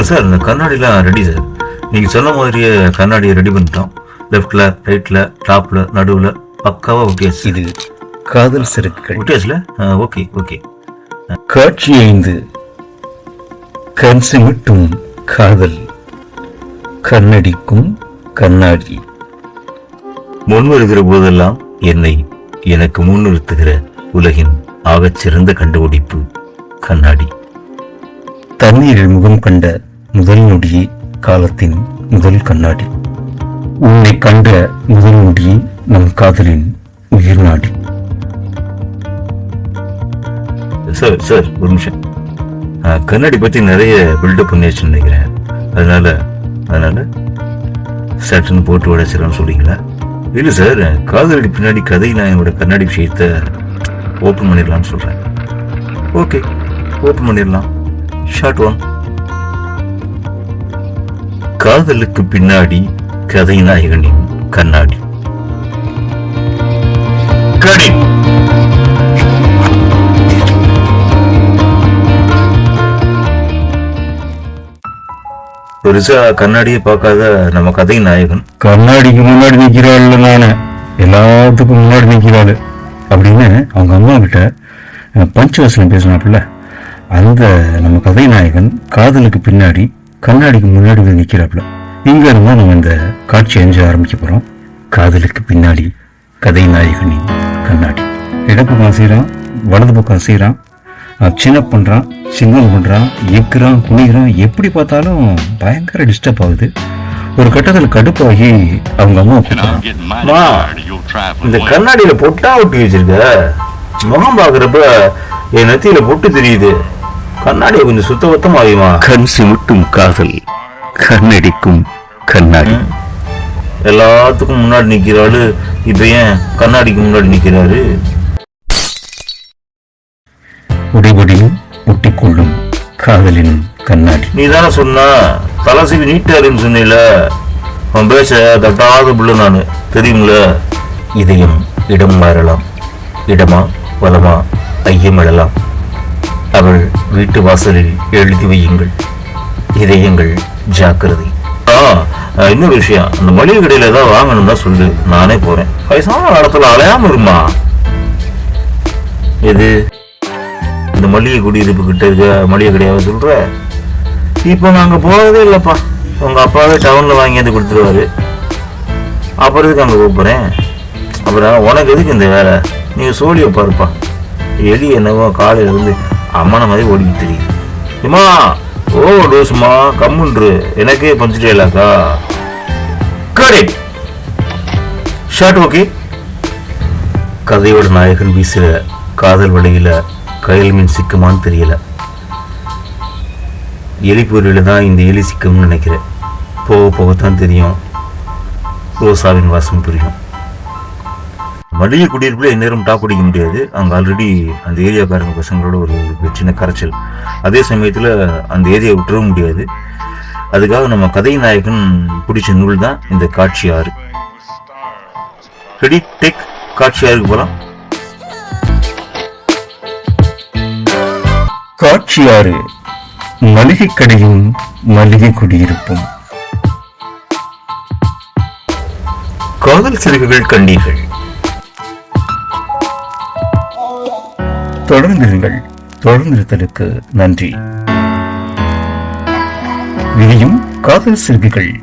Sir இந்த கண்ணாடிலாம் ready sir. நீங்கள் சொன்ன மாதிரியே கண்ணாடியை ரெடி பண்ணிட்டோம். லெஃப்டில் ரைட்டில் டாப்பில் நடுவில் பக்காவாக ஒட்டியாச்சு இது காதல் சிறுக்குகள் ஒட்டியாச்சுல? ஓகே ஓகே காட்சி ஐந்து. கண் சிமிட்டும் காதல். கண்ணடிக்கும் கண்ணாடி. முன் வருகிற போதெல்லாம் என்னை எனக்கு முன்னிறுத்துகிற உலகின் ஆகச் சிறந்த கண்டுபிடிப்பு கண்ணாடி. தண்ணீரில் முகம் கண்ட முதல் நொடியே காலத்தின் முதல் கண்ணாடி. உன்னை கண்ட முதல் நொடியே நம் காதலின் உயிர் நாடி. சார் சார் ஒரு நிமிஷம். கண்ணாடி பற்றி நிறைய பில்டப் பண்ணியாச்சுன்னு நினைக்கிறேன். அதனால அதனால சட்டுன்னு போட்டு உடைச்சிடலாம்னு சொல்றீங்களா? இல்லை சார் காதலடி பின்னாடி கதை நான் என்னோட கண்ணாடி விஷயத்த ஓப்பன் பண்ணிடலாம்னு சொல்கிறேன் ஓகே ஓப்பன் பண்ணிடலாம். ஷார்ட் ஒன் காதலுக்கு பின்னாடி கதை நாயகனின் கண்ணாடி. கடி! பெருசா கண்ணாடியை பார்க்காத நம்ம கதை நாயகன் கண்ணாடிக்கு முன்னாடி நிக்கிறாள் நானு. எல்லாத்துக்கும் முன்னாடி நிக்கிறாள் அப்படின்னு அவங்க அம்மா கிட்ட பஞ்சவசனம் பேசினாப்புல. அந்த நம்ம கதைநாயகன் காதலுக்கு பின்னாடி கண்ணாடிக்கு முன்னாடி வந்து நிற்கிறாப்புல இங்க இருந்தா நம்ம இந்த காட்சி அஞ்சு ஆரம்பிக்க போறோம். காதலுக்கு பின்னாடி கதைநாயகனின் கண்ணாடி. இடப்பக்கம் செய்கிறான் வலது பக்கம் செய்கிறான் சின்ன பண்றான் சிங்கம் பண்றான் எக்குறான் குனிகிறான் எப்படி பார்த்தாலும் பயங்கர டிஸ்டர்ப் ஆகுது. ஒரு கட்டத்தில் கடுப்பாகி அவங்க அம்மா இந்த கண்ணாடியில் கண்ணாடியில பொட்டா ஒட்டி வச்சிருக்க. முகம் பார்க்குறப்ப என் நெத்தியில பொட்டு தெரியுது. கண்ணாடியை கொஞ்சம் சுத்த பத்தம் கண் சிமிட்டும் காதல் கண்ணடிக்கும் கண்ணாடி. எல்லாத்துக்கும் முன்னாடி நிக்கிறாரு இப்ப ஏன் கண்ணாடிக்கு முன்னாடி நிக்கிறாரு? உடைபடியும் ஒட்டிக்கொள்ளும் காதலின் கண்ணாடி. நீ தானே சொன்ன தலசிவி நீட்டாருன்னு சொன்னீல. அவன் பேச தட்டாத புள்ள நானு தெரியுங்கள இதயம் இடம் மாறலாம் இடமா வலமா ஐயம் எழலாம் அவள் வீட்டு வாசலில் எழுதி வையுங்கள். இதயங்கள் ஜாக்கிரதை. ஆ இன்னொரு விஷயம்? அந்த மளிகை கடையில் ஏதாவது வாங்கணும் தான் சொல்லு. நானே போறேன். வயசான இடத்துல அலையாம இருமா? எது? இந்த மளிகை குடியிருப்பு கிட்ட இருக்க மளிகை கடையாவது சொல்ற? இப்போ நாங்க போறதே இல்லப்பா. உங்க அப்பாவே டவுன்ல வாங்கியாந்து கொடுத்துருவாரு. அப்புறம் எதுக்கு அங்கே கூப்பிட்றேன்? அப்புறம் உனக்கு எதுக்கு இந்த வேலை? நீங்கள் சோழியை பாருப்பா. எலி என்னவோ காலையிலேருந்து அம்மனை மாதிரி ஓடிக்கிட்டு தெரியுது ஏமா ஓ டோசுமா கம்முன்று. எனக்கே பஞ்சுட்டேலாக்கா கரெக்ட் ஷார்ட் ஓகே கதையோட நாயகன் வீசுகிற காதல் வழியில் கயல் மீன் சிக்குமான்னு தெரியல. எலி பொருளில் தான் இந்த எலி சிக்கும்னு நினைக்கிறேன். போக போகத்தான் தெரியும். ரோசாவின் வாசம் புரியும். மளிகை குடியிருப்புல எந்நேரம் டாப் அடிக்க முடியாது. அங்கே ஆல்ரெடி அந்த ஏரியாக்காரங்க பசங்களோட ஒரு சின்ன கரைச்சல். அதே சமயத்தில் அந்த ஏரியா விட்டுறவும் முடியாது. அதுக்காக நம்ம கதை நாயகன் பிடிச்ச நூல் தான் இந்த காட்சி ஆறு ரெடி டேக் காட்சி ஆறுக்கு போகலாம் காட்சியாறு மளிகை கடையும் மளிகை குடியிருப்பும். காதல் சிறகுகள் கண்டீர்கள் தொடர்ந்திருங்கள் தொடர்ந்திருத்தலுக்கு நன்றி. இனியும் காதல் சிறுகிகள்